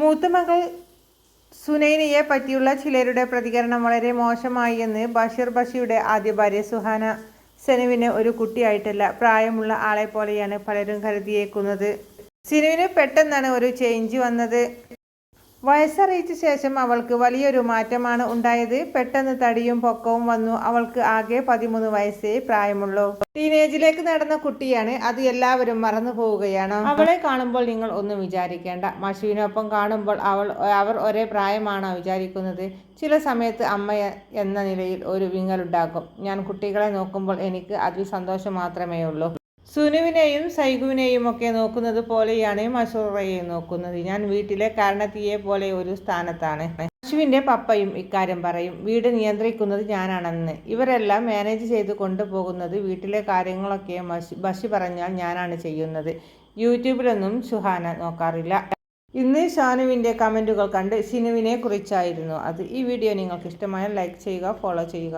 മൂത്ത മകൾ സുനൈനയെ പറ്റിയുള്ള ചിലരുടെ പ്രതികരണം വളരെ മോശമായി എന്ന് ബഷീർ ബഷിയുടെ ആദ്യ ഭാര്യ സുഹാന സെനുവിന് ഒരു കുട്ടിയായിട്ടല്ല പ്രായമുള്ള ആളെ പോലെയാണ് പലരും കരുതിയേക്കുന്നത്. സിനുവിന് പെട്ടെന്നാണ് ഒരു ചേഞ്ച് വന്നത്. വയസ്സറിയിച്ച ശേഷം അവൾക്ക് വലിയൊരു മാറ്റമാണ് ഉണ്ടായത്. പെട്ടെന്ന് തടിയും പൊക്കവും വന്നു. അവൾക്ക് ആകെ പതിമൂന്ന് വയസ്സേ പ്രായമുള്ളൂ. ടീനേജിലേക്ക് നടന്ന കുട്ടിയാണ്. അത് എല്ലാവരും മറന്നു പോവുകയാണ്. അവളെ കാണുമ്പോൾ നിങ്ങൾ ഒന്നും വിചാരിക്കേണ്ട. മഷുവിനൊപ്പം കാണുമ്പോൾ അവൾ അവർ ഒരേ പ്രായമാണോ വിചാരിക്കുന്നത്? ചില സമയത്ത് അമ്മ എന്ന നിലയിൽ ഒരു വിങ്ങലുണ്ടാക്കും ഞാൻ കുട്ടികളെ നോക്കുമ്പോൾ എനിക്ക് അതിൽ സന്തോഷം മാത്രമേ ഉള്ളൂ സുനുവിനെയും സൈഗുവിനെയും ഒക്കെ നോക്കുന്നത് പോലെയാണ് മസൂറയെ നോക്കുന്നത്. ഞാൻ വീട്ടിലെ കാരണത്തിയെ പോലെ ഒരു സ്ഥാനത്താണ്. അശുവിന്റെ പപ്പയും ഇക്കാര്യം പറയും. വീട് നിയന്ത്രിക്കുന്നത് ഞാനാണെന്ന്. ഇവരെല്ലാം മാനേജ് ചെയ്ത് കൊണ്ടുപോകുന്നത് വീട്ടിലെ കാര്യങ്ങളൊക്കെ ബഷി പറഞ്ഞാൽ ഞാനാണ് ചെയ്യുന്നത്. യൂട്യൂബിലൊന്നും സുഹാന നോക്കാറില്ല. ഇന്ന് ഷാനുവിന്റെ കമന്റുകൾ കണ്ട് സിനുവിനെ കുറിച്ചായിരുന്നു അത്. ഈ വീഡിയോ നിങ്ങൾക്ക് ഇഷ്ടമായാൽ ലൈക്ക് ചെയ്യുക ഫോളോ ചെയ്യുക.